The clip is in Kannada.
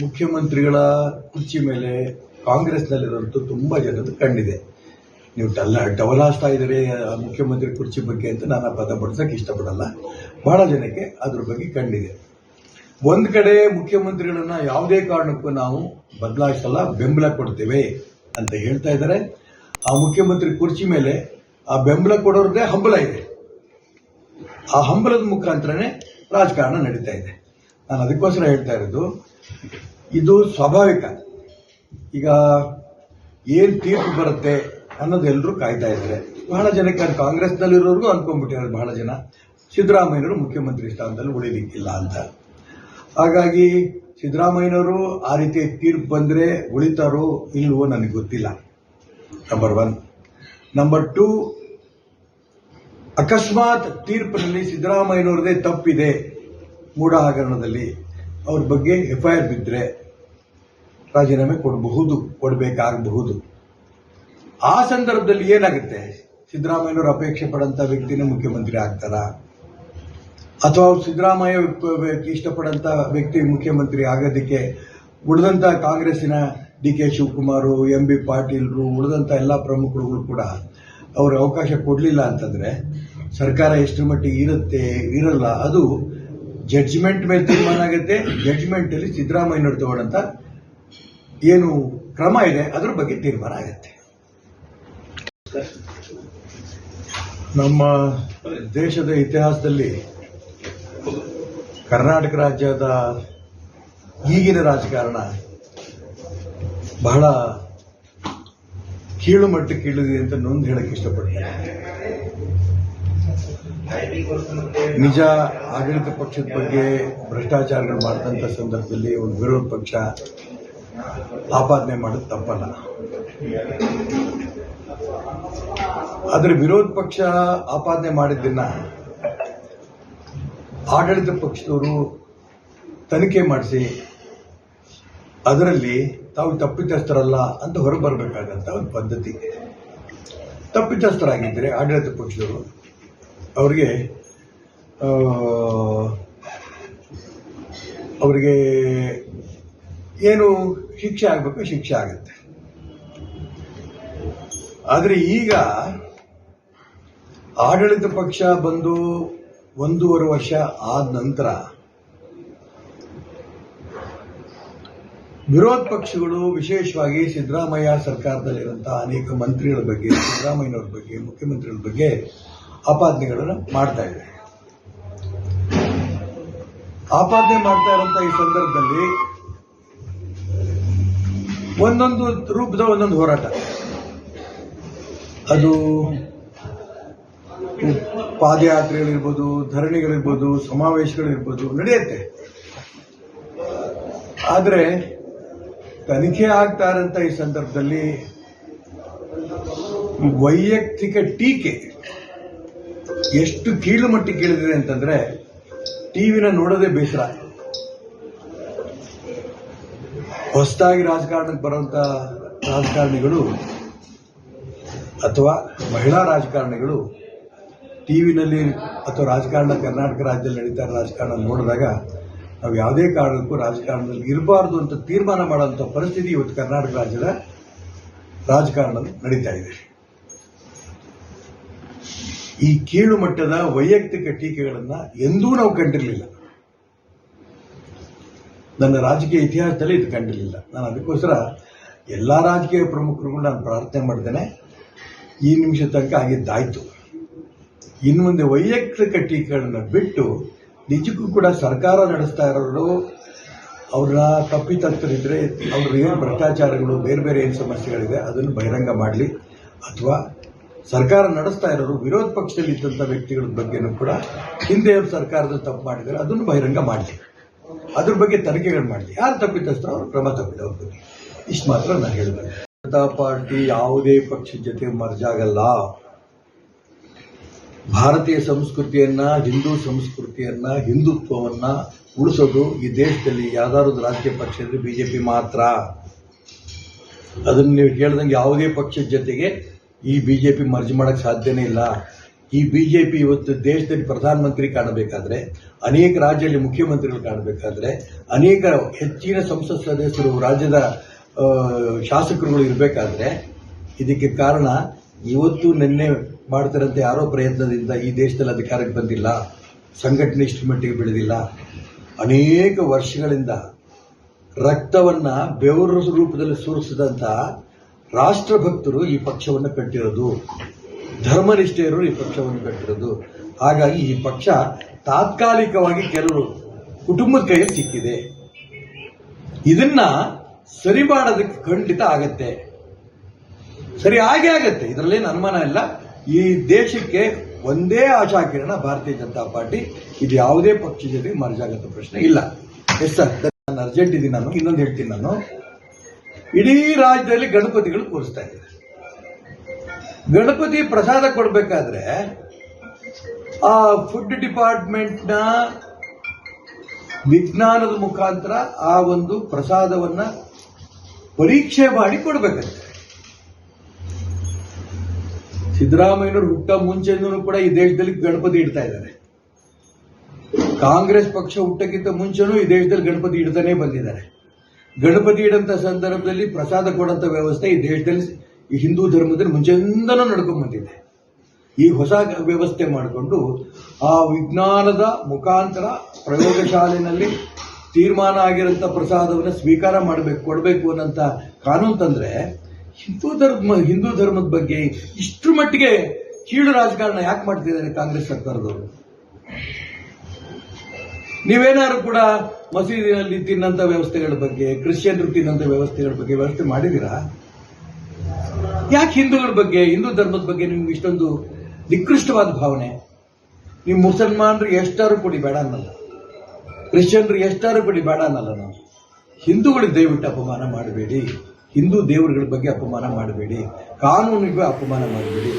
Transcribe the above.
ಮುಖ್ಯಮಂತ್ರಿಗಳ ಕುರ್ಚಿ ಮೇಲೆ ಕಾಂಗ್ರೆಸ್ನಲ್ಲಿರೋಂಥ ತುಂಬ ಜನದ ಕಂಡಿದೆ ನೀವು ಟಲ್ಲ ಆಗ್ತಾ ಇದ್ದಾರೆ ಮುಖ್ಯಮಂತ್ರಿ ಕುರ್ಚಿ ಬಗ್ಗೆ ಅಂತ ನಾನು ಪದ ಬಳಸಕ್ಕೆ ಇಷ್ಟಪಡಲ್ಲ. ಬಹಳ ಜನಕ್ಕೆ ಅದ್ರ ಬಗ್ಗೆ ಕಂಡಿದೆ ಒಂದು ಕಡೆ ಮುಖ್ಯಮಂತ್ರಿಗಳನ್ನ ಯಾವುದೇ ಕಾರಣಕ್ಕೂ ನಾವು ಬದಲಾಯಿಸಲ್ಲ, ಬೆಂಬಲ ಕೊಡ್ತೇವೆ ಅಂತ ಹೇಳ್ತಾ ಇದ್ದಾರೆ. ಆ ಮುಖ್ಯಮಂತ್ರಿ ಕುರ್ಚಿ ಮೇಲೆ ಆ ಬೆಂಬಲ ಕೊಡೋರದ್ದೇ ಹಂಬಲ ಇದೆ. ಆ ಹಂಬಲದ ಮುಖಾಂತರನೇ ರಾಜಕಾರಣ ನಡೀತಾ ಇದೆ. ನಾನು ಅದಕ್ಕೋಸ್ಕರ ಹೇಳ್ತಾ ಇರೋದು ಇದು ಸ್ವಾಭಾವಿಕ. ಈಗ ಏನು ತೀರ್ಪು ಬರುತ್ತೆ ಅನ್ನೋದು ಎಲ್ಲರೂ ಕಾಯ್ತಾ ಇದ್ದಾರೆ ಬಹಳ ಜನಕ್ಕೆ ಅದು ಕಾಂಗ್ರೆಸ್ನಲ್ಲಿರೋರ್ಗೂ ಅಂದ್ಕೊಂಡ್ಬಿಟ್ಟಿದ್ದಾರೆ ಬಹಳ ಜನ? ಸಿದ್ದರಾಮಯ್ಯನವರು ಮುಖ್ಯಮಂತ್ರಿ ಸ್ಥಾನದಲ್ಲಿ ಉಳಿಲಿಕ್ಕಿಲ್ಲ ಅಂತ. ಹಾಗಾಗಿ ಸಿದ್ದರಾಮಯ್ಯನವರು ಆ ರೀತಿ ತೀರ್ಪು ಬಂದ್ರೆ ಉಳಿತಾರೋ ಇಲ್ವೋ ನನಗೆ ಗೊತ್ತಿಲ್ಲ. ನಂಬರ್ ಒನ್ ನಂಬರ್ ಟೂ ಅಕಸ್ಮಾತ್ ತೀರ್ಪಿನಲ್ಲಿ ಸಿದ್ದರಾಮಯ್ಯನವ್ರದೇ ತಪ್ಪಿದೆ. ಮೂಢ ಹಗರಣದಲ್ಲಿ ಅವ್ರ ಬಗ್ಗೆ ಎಫ್ಐಆರ್ ಬಿದ್ದರೆ ರಾಜೀನಾಮೆ ಕೊಡಬಹುದು, ಕೊಡಬೇಕಾಗಬಹುದು. ಆ ಸಂದರ್ಭದಲ್ಲಿ ಏನಾಗುತ್ತೆ? ಸಿದ್ದರಾಮಯ್ಯನವರು ಅಪೇಕ್ಷೆ ಪಡಂತ ವ್ಯಕ್ತಿನೇ ಮುಖ್ಯಮಂತ್ರಿ ಆಗ್ತಾರ? ಅಥವಾ ಅವ್ರು ಸಿದ್ದರಾಮಯ್ಯ ಇಷ್ಟಪಡಂತ ವ್ಯಕ್ತಿ ಮುಖ್ಯಮಂತ್ರಿ ಆಗೋದಕ್ಕೆ ಉಳಿದಂಥ ಕಾಂಗ್ರೆಸ್ಸಿನ D K Shivakumar, M B ಪಾಟೀಲ್ರು ಉಳಿದಂಥ ಎಲ್ಲ ಪ್ರಮುಖರುಗಳು ಕೂಡ ಅವರು ಅವಕಾಶ ಕೊಡಲಿಲ್ಲ ಅಂತಂದ್ರೆ ಸರ್ಕಾರ ಎಷ್ಟು ಮಟ್ಟಿಗೆ ಇರುತ್ತೆ, ಇರಲ್ಲ. ಅದು ಜಡ್ಜ್ಮೆಂಟ್ ಮೇಲೆ ತೀರ್ಮಾನ ಆಗುತ್ತೆ. ಜಡ್ಜ್ಮೆಂಟ್ ಅಲ್ಲಿ ಸಿದ್ದರಾಮಯ್ಯನವ್ರು ತಗೊಂಡಂತ ಏನು ಕ್ರಮ ಇದೆ, ಅದ್ರ ಬಗ್ಗೆ ತೀರ್ಮಾನ ಆಗುತ್ತೆ. ನಮ್ಮ ದೇಶದ ಇತಿಹಾಸದಲ್ಲಿ ಕರ್ನಾಟಕ ರಾಜ್ಯದ ಈಗಿನ ರಾಜಕಾರಣ ಬಹಳ ಕೀಳು ಮಟ್ಟಕ್ಕೆ ಇಳಿದಿದೆ ಅಂತ ನೊಂದು ಹೇಳಕ್ ಇಷ್ಟಪಡ್ತೇನೆ. ನಿಜ ಆಡಳಿತ ಪಕ್ಷದ ಬಗ್ಗೆ ಭ್ರಷ್ಟಾಚಾರಗಳು ಮಾಡಿದಂಥ ಸಂದರ್ಭದಲ್ಲಿ ಒಂದು ವಿರೋಧ ಪಕ್ಷ ಆಪಾದನೆ ಮಾಡೋದು ತಪ್ಪಲ್ಲ. ಆದರೆ ವಿರೋಧ ಪಕ್ಷ ಆಪಾದನೆ ಮಾಡಿದ್ದನ್ನ ಆಡಳಿತ ಪಕ್ಷದವರು ತನಿಖೆ ಮಾಡಿಸಿ ಅದರಲ್ಲಿ ತಾವು ತಪ್ಪಿತಸ್ಥರಲ್ಲ ಅಂತ ಹೊರಬರಬೇಕಾದಂಥ ಒಂದು ಪದ್ಧತಿ. ತಪ್ಪಿತಸ್ಥರಾಗಿದ್ದರೆ ಆಡಳಿತ ಪಕ್ಷದವರು ಅವರಿಗೆ ಅವರಿಗೆ ಏನು ಶಿಕ್ಷೆ ಆಗಬೇಕು, ಶಿಕ್ಷೆ ಆಗುತ್ತೆ. ಆದರೆ ಈಗ ಆಡಳಿತ ಪಕ್ಷ ಬಂದು ಒಂದೂವರೆ ವರ್ಷ ಆದ ನಂತರ ವಿರೋಧ ಪಕ್ಷಗಳು ವಿಶೇಷವಾಗಿ ಸಿದ್ದರಾಮಯ್ಯ ಸರ್ಕಾರದಲ್ಲಿರುವಂತಹ ಅನೇಕ ಮಂತ್ರಿಗಳ ಬಗ್ಗೆ, ಸಿದ್ದರಾಮಯ್ಯನವ್ರ ಬಗ್ಗೆ, ಮುಖ್ಯಮಂತ್ರಿಗಳ ಬಗ್ಗೆ ಆಪಾದನೆಗಳನ್ನು ಮಾಡ್ತಾ ಇದೆ ಆಪಾದನೆ ಮಾಡ್ತಾ ಇರುವಂತಹ ಈ ಸಂದರ್ಭದಲ್ಲಿ ಒಂದೊಂದು ರೂಪದ ಒಂದೊಂದು ಹೋರಾಟ. ಅದು ಪಾದಯಾತ್ರೆಗಳಿರ್ಬೋದು, ಧರಣಿಗಳಿರ್ಬೋದು, ಸಮಾವೇಶಗಳಿರ್ಬೋದು ನಡೆಯುತ್ತೆ. ಆದರೆ ತನಿಖೆ ಆಗ್ತಾ ಇರೋಂಥ ಈ ಸಂದರ್ಭದಲ್ಲಿ ವೈಯಕ್ತಿಕ ಟೀಕೆ ಎಷ್ಟು ಕೀಳು ಮಟ್ಟಿಗೆ ಕೇಳಿದಿದೆ ಅಂತಂದ್ರೆ ಟಿವಿನ ನೋಡೋದೇ ಬೇಸರ. ಹೊಸದಾಗಿ ರಾಜಕಾರಣಕ್ಕೆ ಬರುವಂತ ರಾಜಕಾರಣಿಗಳು ಅಥವಾ ಮಹಿಳಾ ರಾಜಕಾರಣಿಗಳು ಟಿವಿನಲ್ಲಿ ಅಥವಾ ರಾಜಕಾರಣ ಕರ್ನಾಟಕ ರಾಜ್ಯದಲ್ಲಿ ನಡೀತಾ ಇರೋ ರಾಜಕಾರಣ ನೋಡಿದಾಗ ನಾವು ಯಾವುದೇ ಕಾರಣಕ್ಕೂ ರಾಜಕಾರಣದಲ್ಲಿ ಇರಬಾರ್ದು ಅಂತ ತೀರ್ಮಾನ ಮಾಡುವಂಥ ಪರಿಸ್ಥಿತಿ ಇವತ್ತು ಕರ್ನಾಟಕ ರಾಜ್ಯದ ರಾಜಕಾರಣದಲ್ಲಿ ನಡೀತಾ ಇದೆ. ಈ ಕೀಳು ಮಟ್ಟದ ವೈಯಕ್ತಿಕ ಟೀಕೆಗಳನ್ನ ಎಂದೂ ನಾವು ಕಂಡಿರಲಿಲ್ಲ. ನನ್ನ ರಾಜಕೀಯ ಇತಿಹಾಸದಲ್ಲಿ ಇದು ಕಂಡಿರಲಿಲ್ಲ. ನಾನು ಅದಕ್ಕೋಸ್ಕರ ಎಲ್ಲ ರಾಜಕೀಯ ಪ್ರಮುಖರುಗಳು ನಾನು ಪ್ರಾರ್ಥನೆ ಮಾಡ್ತೇನೆ. ಈ ನಿಮಿಷ ತನಕ ಆಗಿದ್ದಾಯ್ತು ಇನ್ನು ಮುಂದೆ ವೈಯಕ್ತಿಕ ಟೀಕೆಗಳನ್ನ ಬಿಟ್ಟು ನಿಜಕ್ಕೂ ಕೂಡ ಸರ್ಕಾರ ನಡೆಸ್ತಾ ಇರೋರು ಅವ್ರನ್ನ ತಪ್ಪಿತಸ್ಥರಿದ್ರೆ ಅವ್ರ ಏನು ಭ್ರಷ್ಟಾಚಾರಗಳು, ಬೇರೆ ಬೇರೆ ಏನು ಸಮಸ್ಯೆಗಳಿದೆ ಅದನ್ನು ಬಹಿರಂಗ ಮಾಡಲಿ. ಅಥವಾ ಸರ್ಕಾರ ನಡೆಸ್ತಾ ಇರೋರು ವಿರೋಧ ಪಕ್ಷದಲ್ಲಿ ಇದ್ದಂಥ ವ್ಯಕ್ತಿಗಳ ಬಗ್ಗೆನೂ ಕೂಡ ಹಿಂದೆ ಸರ್ಕಾರದ ತಪ್ಪು ಮಾಡಿದ್ದಾರೆ, ಅದನ್ನು ಬಹಿರಂಗ ಮಾಡಲಿ. ಅದ್ರ ಬಗ್ಗೆ ತನಿಖೆಗಳು ಮಾಡಲಿ. ಯಾರು ತಪ್ಪಿತಸ್ಥರು? ಅವರು ಕ್ರಮ ತಪ್ಪಿದೆ ಅವ್ರ ಬಗ್ಗೆ. ಇಷ್ಟು ಮಾತ್ರ ನಾನು ಹೇಳಬೇಕು. ಜನತಾ ಪಾರ್ಟಿ ಯಾವುದೇ ಪಕ್ಷದ ಜೊತೆ ಮರ್ಜಾಗಲ್ಲ ಭಾರತೀಯ ಸಂಸ್ಕೃತಿಯನ್ನ, ಹಿಂದೂ ಸಂಸ್ಕೃತಿಯನ್ನ, ಹಿಂದುತ್ವವನ್ನ ಉಳಿಸೋದು ಈ ದೇಶದಲ್ಲಿ ಯಾವ್ದಾದ್ರು ರಾಜಕೀಯ ಪಕ್ಷ ಇದ್ರೆ ಬಿಜೆಪಿ ಮಾತ್ರ. ಅದನ್ನು ನೀವು ಹೇಳ್ದಂಗೆ ಯಾವುದೇ ಪಕ್ಷದ ಜೊತೆಗೆ ಈ ಬಿಜೆಪಿ ಮರ್ಜ್ ಮಾಡಕ್ ಸಾಧ್ಯನೇ ಇಲ್ಲ. ಈ ಬಿಜೆಪಿ ಇವತ್ತು ದೇಶದಲ್ಲಿ ಪ್ರಧಾನಮಂತ್ರಿ ಕಾಣಬೇಕಾದ್ರೆ, ಅನೇಕ ರಾಜ್ಯದಲ್ಲಿ ಮುಖ್ಯಮಂತ್ರಿಗಳು ಕಾಣಬೇಕಾದ್ರೆ, ಅನೇಕ ಹೆಚ್ಚಿನ ಸಂಸತ್ ಸದಸ್ಯರು ರಾಜ್ಯದ ಶಾಸಕರುಗಳು ಇರಬೇಕಾದ್ರೆ, ಇದಕ್ಕೆ ಕಾರಣ ಇವತ್ತು ನಿನ್ನೆ ಮಾಡ್ತಿರಂತೆ ಯಾರೋ ಪ್ರಯತ್ನದಿಂದ ಈ ದೇಶದಲ್ಲಿ ಅಧಿಕಾರಕ್ಕೆ ಬಂದಿಲ್ಲ. ಸಂಘಟನೆ ಇಷ್ಟು ಮಟ್ಟಿಗೆ ಬೆಳೆದಿಲ್ಲ. ಅನೇಕ ವರ್ಷಗಳಿಂದ ರಕ್ತವನ್ನ ಬೆವರು ರೂಪದಲ್ಲಿ ಸುರಿಸಿದಂತ ರಾಷ್ಟ್ರಭಕ್ತರು ಈ ಪಕ್ಷವನ್ನು ಕಟ್ಟಿರೋದು. ಧರ್ಮನಿಷ್ಠೆಯರು ಈ ಪಕ್ಷವನ್ನು ಕಟ್ಟಿರೋದು. ಹಾಗಾಗಿ ಈ ಪಕ್ಷ ತಾತ್ಕಾಲಿಕವಾಗಿ ಕೆಲವರು ಕುಟುಂಬದ ಕೈಯಲ್ಲಿ ಸಿಕ್ಕಿದೆ. ಇದನ್ನ ಸರಿ ಮಾಡೋದಕ್ಕೆ ಖಂಡಿತ ಆಗತ್ತೆ. ಸರಿ ಆಗೇ ಆಗತ್ತೆ. ಇದರಲ್ಲೇನು ಅನುಮಾನ ಇಲ್ಲ. ಈ ದೇಶಕ್ಕೆ ಒಂದೇ ಆಶಾಕಿರಣ ಭಾರತೀಯ ಜನತಾ ಪಾರ್ಟಿ. ಇದು ಯಾವುದೇ ಪಕ್ಷ ಜೊತೆಗೆ ಮರ್ಜಾಗತ್ತ ಪ್ರಶ್ನೆ ಇಲ್ಲ. ಎಸ್ ಸರ್ ನಾನು ಅರ್ಜೆಂಟ್ ಇದ್ದೀನಿ ನಾನು. ಇನ್ನೊಂದು ಹೇಳ್ತೀನಿ ನಾನು. ಇಡೀ ರಾಜ್ಯದಲ್ಲಿ ಗಣಪತಿಗಳು ಕೂರಿಸ್ತಾ ಇದ್ದಾರೆ. ಗಣಪತಿ ಪ್ರಸಾದ ಕೊಡಬೇಕಾದ್ರೆ ಆ ಫುಡ್ ಡಿಪಾರ್ಟ್ಮೆಂಟ್ನ ವಿಜ್ಞಾನದ ಮುಖಾಂತರ ಆ ಒಂದು ಪ್ರಸಾದವನ್ನ ಪರೀಕ್ಷೆ ಮಾಡಿ ಕೊಡಬೇಕಂತೆ. ಸಿದ್ದರಾಮಯ್ಯನವರು ಹುಟ್ಟ ಮುಂಚೆನೂ ಕೂಡ ಈ ದೇಶದಲ್ಲಿ ಗಣಪತಿ ಇಡ್ತಾ ಇದ್ದಾರೆ. ಕಾಂಗ್ರೆಸ್ ಪಕ್ಷ ಹುಟ್ಟಕ್ಕಿಂತ ಮುಂಚೆನೂ ಈ ದೇಶದಲ್ಲಿ ಗಣಪತಿ ಇಡ್ತಾನೆ ಬಂದಿದ್ದಾರೆ. ಗಣಪತಿ ಇಡಂತ ಸಂದರ್ಭದಲ್ಲಿ ಪ್ರಸಾದ ಕೊಡಂತ ವ್ಯವಸ್ಥೆ ಈ ದೇಶದಲ್ಲಿ ಈ ಹಿಂದೂ ಧರ್ಮದಲ್ಲಿ ಮುಂಚೆಯಿಂದನೂ ನಡ್ಕೊಂಡ್ ಬಂದಿದೆ. ಈ ಹೊಸ ವ್ಯವಸ್ಥೆ ಮಾಡಿಕೊಂಡು ಆ ವಿಜ್ಞಾನದ ಮುಖಾಂತರ ಪ್ರಯೋಗಶಾಲೆಯಲ್ಲಿ ತೀರ್ಮಾನ ಆಗಿರೋಂಥ ಪ್ರಸಾದವನ್ನು ಸ್ವೀಕಾರ ಮಾಡಬೇಕು, ಕೊಡಬೇಕು ಅನ್ನೋಂಥ ಕಾನೂನು ತಂದರೆ ಹಿಂದೂ ಧರ್ಮ, ಹಿಂದೂ ಧರ್ಮದ ಬಗ್ಗೆ ಇಷ್ಟರ ಮಟ್ಟಿಗೆ ಕೀಳು ರಾಜಕಾರಣ ಯಾಕೆ ಮಾಡ್ತಿದ್ದಾರೆ ಕಾಂಗ್ರೆಸ್ ಸರ್ಕಾರದವರು? ನೀವೇನಾದ್ರು ಕೂಡ ಮಸೀದಿನಲ್ಲಿ ತಿನ್ನಂತ ವ್ಯವಸ್ಥೆಗಳ ಬಗ್ಗೆ, ಕ್ರಿಶ್ಚಿಯನ್ರು ತಿನ್ನಂತ ವ್ಯವಸ್ಥೆಗಳ ಬಗ್ಗೆ ವ್ಯವಸ್ಥೆ ಮಾಡಿದ್ದೀರಾ? ಯಾಕೆ ಹಿಂದೂಗಳ ಬಗ್ಗೆ, ಹಿಂದೂ ಧರ್ಮದ ಬಗ್ಗೆ ನಿಮ್ಗೆ ಇಷ್ಟೊಂದು ನಿಕೃಷ್ಟವಾದ ಭಾವನೆ? ನೀವು ಮುಸಲ್ಮಾನರು ಎಷ್ಟಾರು ಕೊಡಿ, ಬೇಡ ಅನ್ನಲ್ಲ. ಕ್ರಿಶ್ಚಿಯನ್ರು ಎಷ್ಟಾರು ಕೊಡಿ, ಬೇಡ ಅನ್ನಲ್ಲ ನಾವು. ಹಿಂದೂಗಳಿಗೆ ದಯವಿಟ್ಟು ಅಪಮಾನ ಮಾಡಬೇಡಿ. ಹಿಂದೂ ದೇವರುಗಳ ಬಗ್ಗೆ ಅಪಮಾನ ಮಾಡಬೇಡಿ. ಕಾನೂನಿಗೂ ಅಪಮಾನ ಮಾಡಬೇಡಿ.